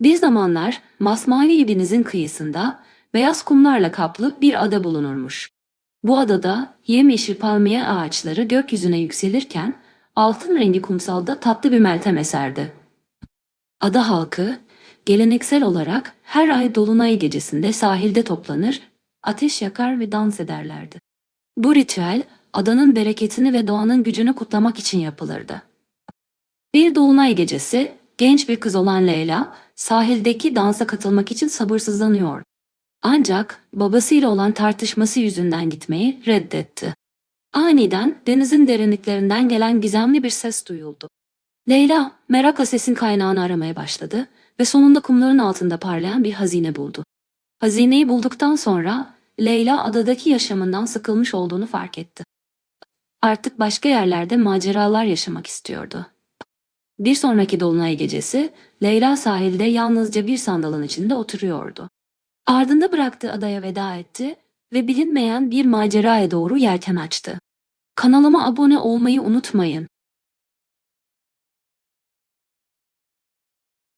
Bir zamanlar masmavi denizin kıyısında beyaz kumlarla kaplı bir ada bulunurmuş. Bu adada yemyeşil palmiye ağaçları gökyüzüne yükselirken altın rengi kumsalda tatlı bir meltem eserdi. Ada halkı geleneksel olarak her ay dolunay gecesinde sahilde toplanır, ateş yakar ve dans ederlerdi. Bu ritüel adanın bereketini ve doğanın gücünü kutlamak için yapılırdı. Bir dolunay gecesi genç bir kız olan Leyla sahildeki dansa katılmak için sabırsızlanıyor. Ancak babasıyla olan tartışması yüzünden gitmeyi reddetti. Aniden denizin derinliklerinden gelen gizemli bir ses duyuldu. Leyla merakla sesin kaynağını aramaya başladı ve sonunda kumların altında parlayan bir hazine buldu. Hazineyi bulduktan sonra Leyla adadaki yaşamından sıkılmış olduğunu fark etti. Artık başka yerlerde maceralar yaşamak istiyordu. Bir sonraki dolunay gecesi Leyla sahilde yalnızca bir sandalın içinde oturuyordu. Ardında bıraktığı adaya veda etti ve bilinmeyen bir maceraya doğru yelken açtı. Kanalıma abone olmayı unutmayın.